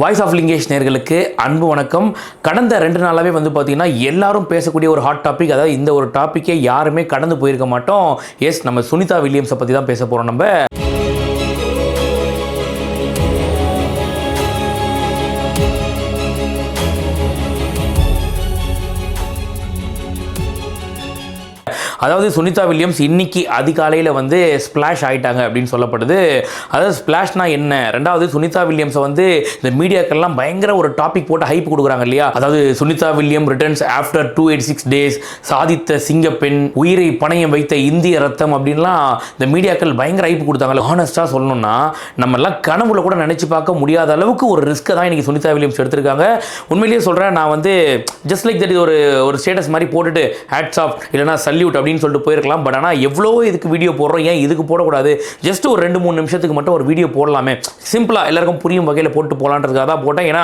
Voice of Lingesh நேர்களுக்கு அன்பு வணக்கம். கடந்த ரெண்டு நாளாகவே வந்து பார்த்திங்கன்னா எல்லாரும் பேசக்கூடிய ஒரு ஹாட் டாபிக் அதாவது இந்த ஒரு டாப்பிக்கே யாருமே கடந்து போயிருக்க மாட்டோம். எஸ் நம்ம சுனிதா வில்லியம்ஸை பற்றி தான் பேச போகிறோம் நம்ம. அதாவது சுனிதா வில்லியம்ஸ் இன்னைக்கு அதிகாலையில் வந்து ஸ்பிளாஷ் ஆகிட்டாங்க அப்படின்னு சொல்லப்படுது. அதாவது ஸ்பிளாஷ்னா என்ன? ரெண்டாவது சுனிதா வில்லியம்ஸை வந்து இந்த மீடியாக்கெல்லாம் பயங்கர ஒரு டாபிக் போட்டு ஹைப் கொடுக்குறாங்க இல்லையா? அதாவது Sunita William returns after two eight six days சாதித்த சிங்கப்பெண் உயிரை பணையம் வைத்த இந்திய ரத்தம் அப்படின்லாம் இந்த மீடியாக்கள் பயங்கர ஹைப் கொடுத்தாங்க ஹானஸ்டாக சொல்லணும்னா நம்மெல்லாம் கனவுல கூட நினச்சி பார்க்க முடியாத அளவுக்கு ஒரு ரிஸ்க்கை தான் இன்றைக்கி சுனிதா வில்லியம்ஸ் எடுத்திருக்காங்க. உண்மையிலேயே சொல்கிறேன் நான் வந்து ஜஸ்ட் லைக் தட் இது ஒரு ஒரு ஸ்டேட்டஸ் மாதிரி போட்டுட்டு ஹேட்ஸ் ஆஃப் இல்லைனா சல்யூட் அப்படின்னு சொல்லிட்டு போயிருக்கலாம். பட் ஆனால் எவ்வளோ இதுக்கு வீடியோ போடுறோம். ஏன் இதுக்கு போடக்கூடாது? ஜஸ்ட் ஒரு ரெண்டு மூணு நிமிஷத்துக்கு மட்டும் ஒரு வீடியோ போடலாமே. சிம்பிளாக எல்லாருக்கும் புரியும் வகையில் போட்டு போகலான்றதுக்காக தான் போட்டேன். ஏன்னா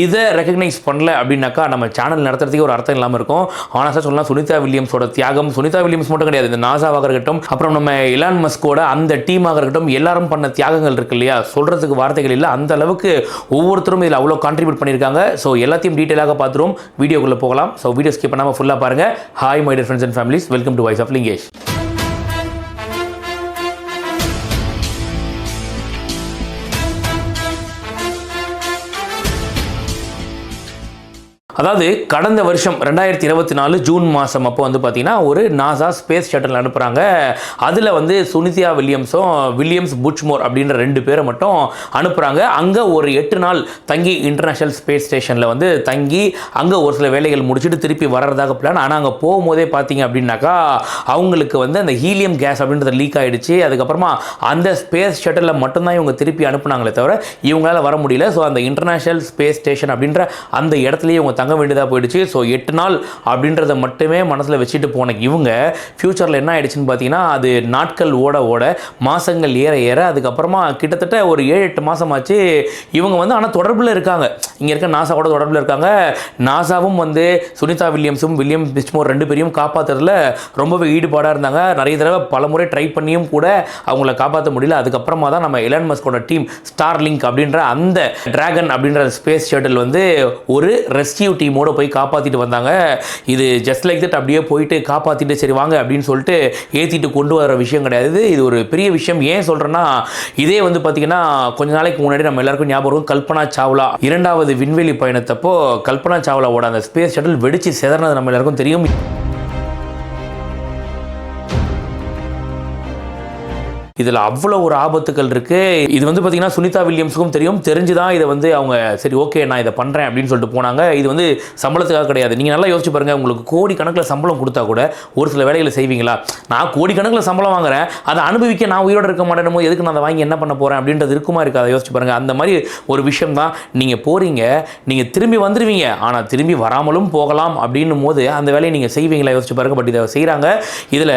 இதை ரெக்கக்னைஸ் பண்ணல அப்படின்னாக்கா நம்ம சேனல் நடத்துறதுக்கே ஒரு அர்த்தம் இல்லாமல் இருக்கும். ஆனால் சார் சொல்லலாம் சுனிதா வில்லியம்ஸோட தியாகம் சுனிதா வில்லியம்ஸ் மட்டும் கிடையாது. இந்த நாசாவாக இருக்கட்டும் அப்புறம் நம்ம இலான் மஸ்கோட அந்த டீமாக இருக்கட்டும் எல்லாரும் பண்ண தியாகங்கள் இருக்கு இல்லையா? சொல்கிறதுக்கு வார்த்தைகள் இல்லை. அந்த அளவுக்கு ஒவ்வொருத்தரும் இதில் அவ்வளோ கான்ட்ரிபியூட் பண்ணியிருக்காங்க. ஸோ எல்லாத்தையும் டீட்டெயிலாக பார்த்துருவோம். வீடியோக்குள்ளே போகலாம். ஸோ வீடியோ ஸ்கிப் பண்ணாமல் ஃபுல்லாக பாருங்கள் hi my dear friends and families welcome to voice of Lingesh அதாவது கடந்த வருஷம் ரெண்டாயிரத்தி இருபத்தி நாலு ஜூன் மாதம் அப்போ வந்து பார்த்தீங்கன்னா ஒரு நாசா ஸ்பேஸ் ஷட்டில் அனுப்புகிறாங்க அதில் வந்து சுனிதியா வில்லியம்ஸும் வில்லியம்ஸ் புட்ச்மோர் அப்படின்ற ரெண்டு பேரை மட்டும் அனுப்புகிறாங்க அங்கே ஒரு எட்டு நாள் தங்கி இன்டர்நேஷ்னல் ஸ்பேஸ் ஸ்டேஷனில் வந்து தங்கி அங்கே ஒரு சில வேலைகள் முடிச்சுட்டு திருப்பி வர்றதாக பிளான் ஆனால் அங்கே போகும்போதே பார்த்தீங்க அப்படின்னாக்கா அவங்களுக்கு வந்து அந்த ஹீலியம் கேஸ் அப்படின்றது லீக் ஆகிடுச்சு அதுக்கப்புறமா அந்த ஸ்பேஸ் ஷட்டிலில் மட்டும்தான் இவங்க திருப்பி அனுப்புனாங்களே தவிர இவங்களால் வர முடியல. ஸோ அந்த இன்டர்நேஷ்னல் ஸ்பேஸ் ஸ்டேஷன் அப்படின்ற அந்த இடத்துலையே இவங்க தங்க வேண்டியதாக போயிடுச்சு. ஸோ எட்டு நாள் அப்படின்றத மட்டுமே மனசில் வச்சுட்டு போன இவங்க ஃப்யூச்சரில் என்ன ஆயிடுச்சுன்னு பார்த்தீங்கன்னா அது நாட்கள் ஓட ஓட மாதங்கள் ஏற ஏற அதுக்கப்புறமா கிட்டத்தட்ட ஒரு ஏழு எட்டு மாதம் ஆச்சு. இவங்க வந்து ஆனால் தொடர்பில் இருக்காங்க. இங்கே இருக்க நாசாவோட தொடர்பில் இருக்காங்க. நாசாவும் வந்து சுனிதா வில்லியம்ஸும் வில்லியம் பிஸ்மோர் ரெண்டு பேரையும் காப்பாற்றுறதுல ரொம்பவே ஈடுபாடாக இருந்தாங்க. நிறைய தடவை பல முறை ட்ரை பண்ணியும் கூட அவங்கள காப்பாற்ற முடியல. அதுக்கப்புறமா தான் நம்ம எலன் மஸ்கோட டீம் ஸ்டார் லிங்க் அப்படின்ற அந்த டிராகன் அப்படின்ற ஸ்பேஸ் ஷட்டில் வந்து ஒரு ரெஸ்கியூ டீமோடு போய் காப்பாற்றிட்டு வந்தாங்க. இது ஜஸ்ட் லைக் தட் அப்படியே போயிட்டு காப்பாற்றிட்டு சரி வாங்க அப்படின்னு சொல்லிட்டு ஏற்றிட்டு கொண்டு வர விஷயம் கிடையாது. இது ஒரு பெரிய விஷயம். ஏன் சொல்கிறேன்னா இதே வந்து பார்த்தீங்கன்னா கொஞ்ச நாளைக்கு முன்னாடி நம்ம எல்லாருக்கும் ஞாபகம் கல்பனா சாவ்லா இரண்டாவது விண்வெளி பயணத்தப்போ கல்பனா சாவ்லாவோட அந்த ஸ்பேஸ் ஷட்டில் வெடிச்சு செதறினது நம்ம எல்லாருக்கும் தெரியும். இதில் அவ்வளோ ஒரு ஆபத்துக்கள் இருக்குது இது வந்து பார்த்தீங்கன்னா சுனிதா வில்லியம்ஸுக்கும் தெரியும். தெரிஞ்சு தான் இதை வந்து அவங்க சரி ஓகே நான் இதை பண்ணுறேன் அப்படின்னு சொல்லிட்டு போனாங்க. இது வந்து சம்பளத்துக்காக கிடையாது. நீங்கள் நல்லா யோசிச்சு பாருங்கள் உங்களுக்கு கோடி கணக்கில் சம்பளம் கொடுத்தா கூட ஒரு சில வேலைகளை செய்வீங்களா? நான் கோடி கணக்கில் சம்பளம் வாங்குறேன். அதை அனுபவிக்க நான் உயிரோடு இருக்க மாட்டேனமோ எதுக்கு நான் அதை வாங்கி என்ன பண்ண போகிறேன் அப்படின்றது இருக்குமா இருக்காது. யோசிச்சு பாருங்கள் அந்த மாதிரி ஒரு விஷயம் தான் நீங்கள் போகிறீங்க நீங்கள் திரும்பி வந்துடுவீங்க ஆனால் திரும்பி வராமலும் போகலாம் அப்படின்னும் போது அந்த வேலையை நீங்கள் செய்வீங்களா? யோசிச்சு பாருங்க. பட் இதை செய்கிறாங்க இதில்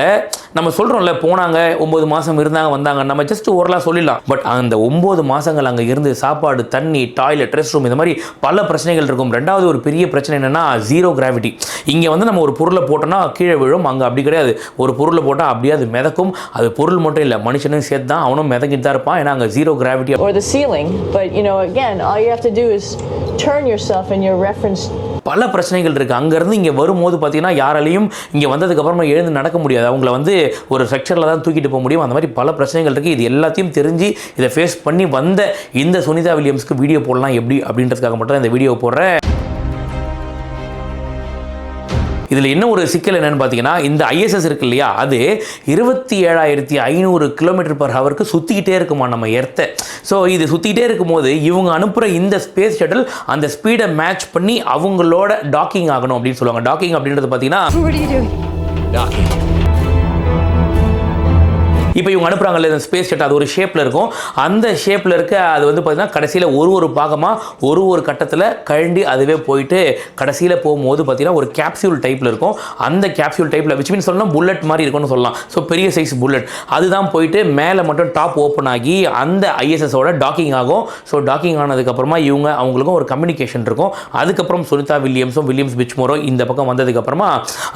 நம்ம சொல்கிறோம்ல போனாங்க ஒம்பது மாதம் இருந்தாங்க. வந்தாங்க. நம்ம ஜஸ்ட் ஓரலாக சொல்லிடலாம். பட் அந்த ஒம்பது மாதங்கள் அங்கே இருந்து சாப்பாடு தண்ணி டாய்லெட் ரெஸ்ட் ரூம் இந்த மாதிரி பல பிரச்சனைகள் இருக்கும். ரெண்டாவது ஒரு பெரிய பிரச்சனை என்னென்னா ஜீரோ கிராவிட்டி இங்கே வந்து நம்ம ஒரு பொருளை போட்டோம்னா கீழே விழும். அங்கே அப்படி கிடையாது. ஒரு பொருளை போட்டால் அப்படியே அது மிதக்கும். அது பொருள் மட்டும் இல்லை மனுஷனும் சேர்த்து தான் அவனும் மிதக்கிட்டு தான் இருப்பான். ஏன்னா அங்கே zero gravity or the ceiling. But you know, again, all you have to do is turn yourself in your reference பல பிரச்சனைகள் இருக்குது அங்கேருந்து இங்கே வரும்போது பார்த்தீங்கன்னா யாராலையும் இங்கே வந்ததுக்கப்புறமா எழுந்து நடக்க முடியாது. அவங்கள வந்து ஒரு ஸ்ட்ரக்சரில் தான் தூக்கிட்டு போக முடியும். அந்த மாதிரி பல பிரச்சனைகள் இருக்குது இது எல்லாத்தையும் தெரிஞ்சு இதை ஃபேஸ் பண்ணி வந்த இந்த சுனிதா வில்லியம்ஸ்க்கு வீடியோ போடலாம் எப்படி அப்படின்றதுக்காக மட்டும் தான் இந்த வீடியோ போடுறேன். இதில் என்ன ஒரு சிக்கல் என்னன்னு பார்த்தீங்கன்னா இந்த ஐஎஸ்எஸ் இருக்கு இல்லையா அது இருபத்தி ஏழாயிரத்தி ஐநூறு கிலோமீட்டர் பர் ஹவருக்கு சுற்றிக்கிட்டே இருக்குமா நம்ம எர்த்தை ஸோ இது சுற்றிக்கிட்டே இருக்கும்போது இவங்க அனுப்புகிற இந்த ஸ்பேஸ் ஷட்டில் அந்த ஸ்பீடை மேட்ச் பண்ணி அவங்களோட டாக்கிங் ஆகணும் அப்படின்னு சொல்லுவாங்க. டாக்கிங் அப்படின்றது பார்த்தீங்கன்னா இப்போ இவங்க அனுப்புகிறாங்கல்ல இந்த ஸ்பேஸ் ஷட் அது ஒரு ஷேப்பில் இருக்கும். அந்த ஷேப்பில் இருக்க அது வந்து பார்த்திங்கன்னா கடைசியில் ஒரு ஒரு பாகமாக ஒரு ஒரு கட்டத்தில் கழண்டி அதுவே போயிட்டு கடைசியில் போகும்போது பார்த்திங்கன்னா ஒரு கேப்சியூல் டைப்பில் இருக்கும். அந்த கேப்சியூல் டைப்பில் விச் மீன் சொல்லணும் புல்லட் மாதிரி இருக்கும்னு சொல்லலாம். ஸோ பெரிய சைஸ் புல்லட் அதுதான் போயிட்டு மேலே மட்டும் டாப் ஓப்பன் ஆகி அந்த ஐஎஸ்எஸோட டாக்கிங் ஆகும். ஸோ டாக்கிங் ஆனதுக்கப்புறமா இவங்க அவங்களுக்கும் ஒரு கம்யூனிகேஷன் இருக்கும். அதுக்கப்புறம் சுனிதா வில்லியம்ஸும் வில்லியம்ஸ் பிச்மோரோ இந்த பக்கம் வந்ததுக்கப்புறமா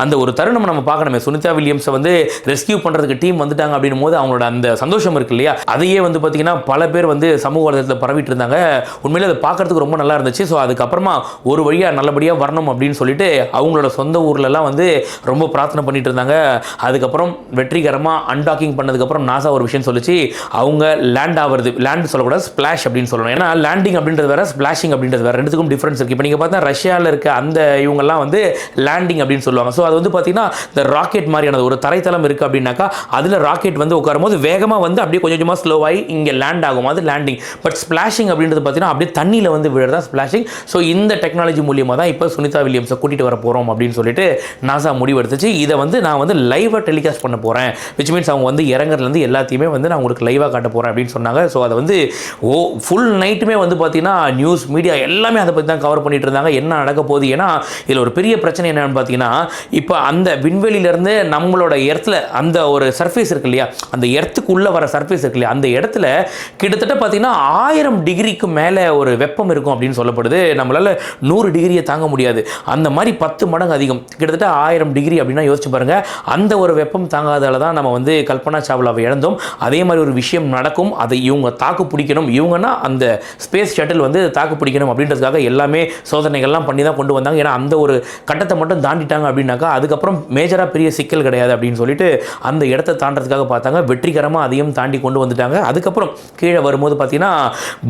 அந்த ஒரு தருணம் நம்ம பார்க்கணுமே. சுனிதா வில்லியம்ஸை வந்து ரெஸ்கியூ பண்ணுறதுக்கு டீம் வந்துட்டாங்க அப்படின்னும் போது பார்க்கும்போது அவங்களோட அந்த சந்தோஷம் இருக்கு இல்லையா? அதையே வந்து பார்த்தீங்கன்னா பல பேர் வந்து சமூக வலைதளத்தில் பரவிட்டு இருந்தாங்க. உண்மையிலே அதை பார்க்கறதுக்கு ரொம்ப நல்லா இருந்துச்சு. ஸோ அதுக்கப்புறமா ஒரு வழியாக நல்லபடியாக வரணும் அப்படின்னு சொல்லிட்டு அவங்களோட சொந்த ஊர்லலாம் வந்து ரொம்ப பிரார்த்தனை பண்ணிட்டு இருந்தாங்க. அதுக்கப்புறம் வெற்றிகரமாக அன்டாக்கிங் பண்ணதுக்கப்புறம் நாசா ஒரு விஷயம் சொல்லிச்சு. அவங்க லேண்ட் ஆகிறது லேண்ட் சொல்லக்கூடாது ஸ்பிளாஷ் அப்படின்னு சொல்லணும். ஏன்னா லேண்டிங் அப்படின்றது வேற ஸ்பிளாஷிங் அப்படின்றது வேற. ரெண்டுத்துக்கும் டிஃப்ரென்ஸ் இருக்குது இப்போ நீங்கள் பார்த்தா ரஷ்யாவில் இருக்க அந்த இவங்கெல்லாம் வந்து லேண்டிங் அப்படின்னு சொல்லுவாங்க. ஸோ அது வந்து பார்த்தீங்கன்னா இந்த ராக்கெட் மாதிரியானது ஒரு தரைத்தளம் இருக்குது அப்படின்னாக்கா அதில் ராக்கெட் வந்து உட்காரும்போது வேகமாக வந்து அப்படியே கொஞ்சம் கொஞ்சமாக ஸ்லோவாகி இங்கே லேண்ட் ஆகும். அது லேண்டிங் பட் ஸ்பிளாஷிங் அப்படின்றது பார்த்தீங்கன்னா அப்படியே தண்ணியில் வந்து விழுறதா ஸ்பிளாஷிங் ஸோ இந்த டெக்னாலஜி மூலியமாக தான் இப்போ சுனிதா வில்லியம்ஸை கூட்டிகிட்டு வர போகிறோம் அப்படின்னு சொல்லிட்டு நாசா முடிவெடுத்துச்சு. இதை வந்து நான் வந்து லைவாக டெலிகாஸ்ட் பண்ண போகிறேன் விச் மீன்ஸ் அவங்க வந்து இறங்குறதுலேருந்து எல்லாத்தையுமே வந்து நான் உங்களுக்கு லைவாக காட்ட போகிறேன் அப்படின்னு சொன்னாங்க. ஸோ அதை வந்து ஓ ஃபுல் நைட்டுமே வந்து பார்த்தீங்கன்னா நியூஸ் மீடியா எல்லாமே அதை பற்றி தான் கவர் பண்ணிட்டு இருந்தாங்க. என்ன நடக்க போகுது? ஏன்னா இதில் ஒரு பெரிய பிரச்சனை என்னன்னு பார்த்தீங்கன்னா இப்போ அந்த விண்வெளியிலேருந்து நம்மளோட எர்த்தில் அந்த ஒரு சர்ஃபேஸ் இருக்கு இல்லையா? அந்த எர்த்துக்குள்ளே வர சர்ஃபேஸ் இருக்கு இல்லையா? அந்த இடத்துல கிட்டத்தட்ட பார்த்தீங்கன்னா ஆயிரம் டிகிரிக்கு மேலே ஒரு வெப்பம் இருக்கும் அப்படின்னு சொல்லப்படுது. நம்மளால் நூறு டிகிரியை தாங்க முடியாது. அந்த மாதிரி பத்து மடங்கு அதிகம். கிட்டத்தட்ட ஆயிரம் டிகிரி அப்படின்னா யோசிச்சு பாருங்கள் அந்த ஒரு வெப்பம் தாங்காதால தான் நம்ம வந்து கல்பனா சாவ்லாவை இழந்தோம். அதே மாதிரி ஒரு விஷயம் நடக்கும். அதை இவங்க தாக்கு பிடிக்கணும். இவங்கன்னா அந்த ஸ்பேஸ் ஷட்டில் வந்து தாக்கு பிடிக்கணும் அப்படின்றதுக்காக எல்லாமே சோதனைகள்லாம் பண்ணி தான் கொண்டு வந்தாங்க. ஏன்னா அந்த ஒரு கட்டத்தை மட்டும் தாண்டிட்டாங்க அப்படின்னாக்கா அதுக்கப்புறம் மேஜராக பெரிய சிக்கல் கிடையாது அப்படின்னு சொல்லிட்டு அந்த இடத்த தாண்டதுக்காக பார்த்தாங்க. வெற்றிகரமாக அதையும் தாண்டி கொண்டு வந்துட்டாங்க. அதுக்கப்புறம் கீழே வரும்போது பார்த்தீங்கன்னா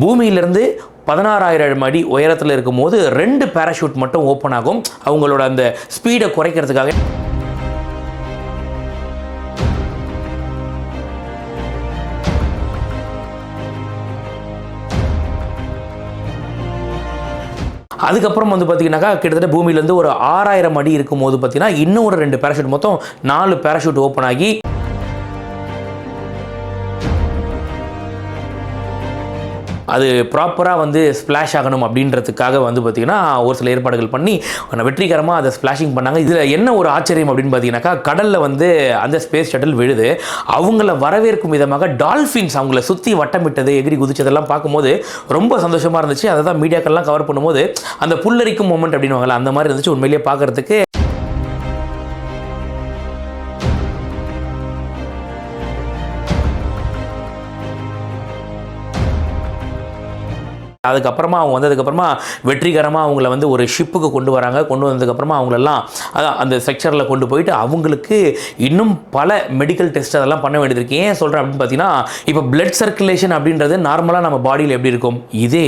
பூமியிலிருந்து பதினாறாயிரம் அடி உயரத்தில் இருக்கும்போது ரெண்டு பேராஷூட் மட்டும் ஓப்பன் ஆகும். அவங்களோட அந்த ஸ்பீடை குறைக்கிறதுக்காக. அதுக்கப்புறம் வந்து பார்த்தீங்கன்னாக்கா கிட்டத்தட்ட பூமியிலேருந்து ஒரு ஆறாயிரம் அடி இருக்கும்போது பார்த்தீங்கன்னா இன்னும் ஒரு ரெண்டு பேராஷூட் மொத்தம் நாலு பேராஷூட் ஓப்பன் ஆகி அது ப்ராப்பராக வந்து ஸ்ப்ளாஷ் ஆகணும் அப்படின்றதுக்காக வந்து பார்த்திங்கன்னா ஒரு சில ஏற்பாடுகள் பண்ணி வெற்றிகரமாக அதை ஸ்ப்ளாஷிங் பண்ணாங்க. இதில் என்ன ஒரு ஆச்சரியம் அப்படின்னு பார்த்தீங்கன்னாக்கா கடலில் வந்து அந்த ஸ்பேஸ் ஷட்டில் விழுது. அவங்கள வரவேற்கும் விதமாக டால்ஃபின்ஸ் அவங்கள சுற்றி வட்டமிட்டது எகிரி குதிச்சதெல்லாம் பார்க்கும்போது ரொம்ப சந்தோஷமாக இருந்துச்சு. அதை தான் மீடியாக்கள்லாம் கவர் பண்ணும்போது அந்த புல்லரிக்கும் மூமெண்ட் அப்படின்னுவாங்கல்ல அந்த மாதிரி இருந்துச்சு. உண்மையிலேயே பார்க்குறதுக்கு அதுக்கப்புறமா அவங்க வந்ததுக்கப்புறமா வெற்றிகரமாக அவங்கள வந்து ஒரு ஷிப்புக்கு கொண்டு வராங்க. கொண்டு வந்ததுக்கப்புறமா அவங்களெல்லாம் அதான் அந்த செக்ஷரில் கொண்டு போயிட்டு அவங்களுக்கு இன்னும் பல மெடிக்கல் டெஸ்ட் அதெல்லாம் பண்ண வேண்டியது இருக்குது ஏன் சொல்கிறேன் அப்படின்னு பார்த்தீங்கன்னா இப்போ பிளட் சர்க்குலேஷன் அப்படின்றது நார்மலாக நம்ம பாடியில் எப்படி இருக்கும்? இதே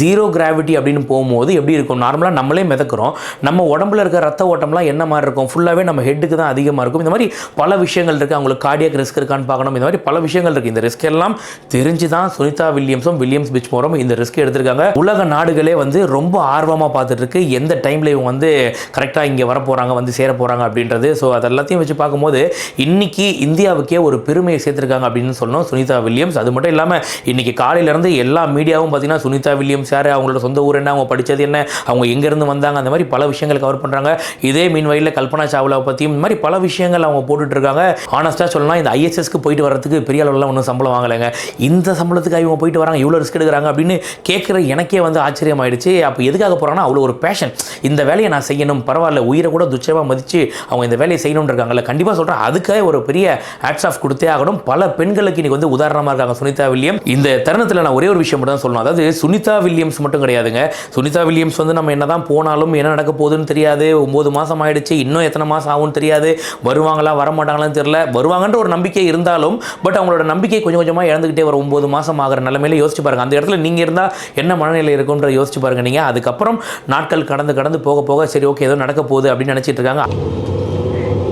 ஜீரோ கிராவிட்டி அப்படின்னு போகும்போது எப்படி இருக்கும்? நார்மலாக நம்மளே மிதக்கிறோம். நம்ம உடம்புல இருக்க ரத்த ஓட்டம்லாம் என்ன மாதிரி இருக்கும்? ஃபுல்லாகவே நம்ம ஹெட்டுக்கு தான் அதிகமாக இருக்கும். இந்த மாதிரி பல விஷயங்கள் இருக்குது அவங்களுக்கு கார்டியக் ரிஸ்க் இருக்கான்னு பார்க்கணும். இந்த மாதிரி பல விஷயங்கள் இருக்குது இந்த ரிஸ்க் எல்லாம் தெரிஞ்சு தான் சுனிதா வில்லியம்ஸும் வில்லியம்ஸ் பிச் போகிறோம் இந்த ரிஸ்க் எடுத்திருக்காங்க. உலக நாடுகளே வந்து ரொம்ப ஆர்வமாக பார்த்துட்டு இருக்கு எந்த டைமில் இவங்க வந்து கரெக்டாக இங்கே வரப்போகிறாங்க வந்து சேர போகிறாங்க அப்படின்றது. ஸோ அது எல்லாத்தையும் வச்சு பார்க்கும்போது இன்னைக்கு இந்தியாவுக்கே ஒரு பெருமையை சேர்த்துருக்காங்க அப்படின்னு சொன்னோம் சுனிதா வில்லியம்ஸ். அது மட்டும் இல்லாமல் இன்னைக்கு காலையிலேருந்து எல்லா மீடியாவும் பார்த்தீங்கன்னா சுனிதா வில்லியம்ஸ் யார்? அவங்களோட சொந்த ஊர் என்ன? அவங்க படித்தது என்ன? அவங்க எங்கேருந்து வந்தாங்க? அந்த மாதிரி பல விஷயங்கள் கவர் பண்ணுறாங்க இதே மீன் வயலில் கல்பனா சாவ்லாவை பற்றியும் இந்த மாதிரி பல விஷயங்கள் அவங்க போட்டுட்டு இருக்காங்க ஆனஸ்ட்டாக சொல்லலாம் இந்த ஐஎஸ்எஸ்க்கு போயிட்டு வரதுக்கு பெரிய அளவுலாம் ஒன்றும் சம்பளம் வாங்கலைங்க. இந்த சம்பளத்துக்கு இவங்க போயிட்டு வராங்க. இவ்வளோ ரிஸ்க் எடுக்கிறாங்க அப்படின்னு கேட்குற எனக்கே வந்து ஆச்சரியமாயிடுச்சு. அப்போ எதுக்காக போகிறாங்கன்னா அவ்வளோ ஒரு பேஷன் இந்த வேலையை நான் செய்யணும் பரவாயில்ல உயிரை கூட துச்சமாக மதித்து அவங்க இந்த வேலையை செய்யணும்னு இருக்காங்கல்ல கண்டிப்பாக சொல்கிறேன் அதுக்காக ஒரு பெரிய ஹேட்ஸ் ஆஃப் கொடுத்தே ஆகணும். பல பெண்களுக்கு இன்றைக்கி வந்து உதாரணமாக இருக்காங்க சுனிதா வில்லியம். இந்த தருணத்தில் நான் ஒரே ஒரு விஷயம் மட்டும் தான் சொல்லணும். அதாவது சுனிதா வில்லியம்ஸ் மட்டும் கிடையாதுங்க. சுனிதா வில்லியம்ஸ் வந்து நம்ம என்ன தான் போனாலும் என்ன நடக்க போகுதுன்னு தெரியாது. ஒம்பது மாதம் ஆயிடுச்சு இன்னும் எத்தனை மாதம் ஆகும்னு தெரியாது. வருவாங்களா வரமாட்டாங்களான்னு தெரியல. வருவாங்கன்ற ஒரு நம்பிக்கை இருந்தாலும் பட் அவங்களோட நம்பிக்கை கொஞ்சம் கொஞ்சமாக இழந்துக்கிட்டே ஒரு ஒம்பது மாதம் ஆகிற நிலைமையில யோசிச்சு பாருங்க. அந்த இடத்துல நீங்கள் இருந்தால் என்ன மனநிலை இருக்குன்ற யோசிச்சு பாருங்க நீங்கள் அதுக்கப்புறம் நாட்கள் கடந்து கடந்து போக போக சரி ஓகே ஏதோ நடக்க போகுது அப்படின்னு நினச்சிட்டு இருக்காங்க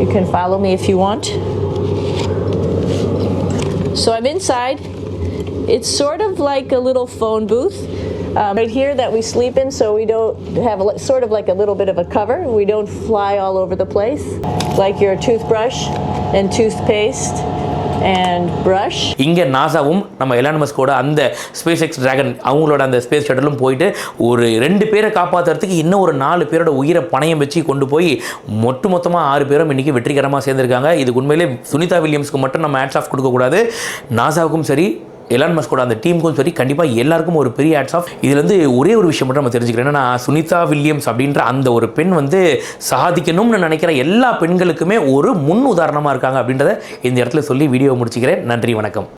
You can follow me if you want. So I'm inside. It's sort of like a little phone booth. Um, right here that we sleep in, so we don't have a, sort of like a little bit of a cover. We don't fly all over the place. Like your toothbrush and toothpaste and brush இங்கே நாசாவும் நம்ம Elon மஸ்கோட அந்த space X dragon அவங்களோட அந்த space ஷட்டலும் போயிட்டு ஒரு ரெண்டு பேரை காப்பாற்றுறதுக்கு இன்னும் ஒரு நாலு பேரோட உயிரை பணையம் வச்சு கொண்டு போய் மொட்டு மொத்தமாக ஆறு பேரும் இன்றைக்கி வெற்றிகரமாக சேர்ந்துருக்காங்க. இது உண்மையிலே சுனிதா வில்லியம்ஸ்க்கு மட்டும் நம்ம ஹேட்ஸ் ஆஃப் கொடுக்கக்கூடாது. நாசாவுக்கும் சரி எலான் மஸ்கோட அந்த டீமுக்கும் சரி கண்டிப்பாக எல்லாருக்கும் ஒரு பெரிய ஆட்ஸ் ஆஃப் இதுலேருந்து ஒரே ஒரு விஷயம் மட்டும் நம்ம தெரிஞ்சுக்கிறேன் என்னன்னா சுனிதா வில்லியம்ஸ் அப்படின்ற அந்த ஒரு பெண் வந்து சாதிக்கணும்னு நினைக்கிற எல்லா பெண்களுக்குமே ஒரு முன் உதாரணமாக இருக்காங்க அப்படின்றத இந்த இடத்துல சொல்லி வீடியோ முடிச்சுக்கிறேன். நன்றி வணக்கம்.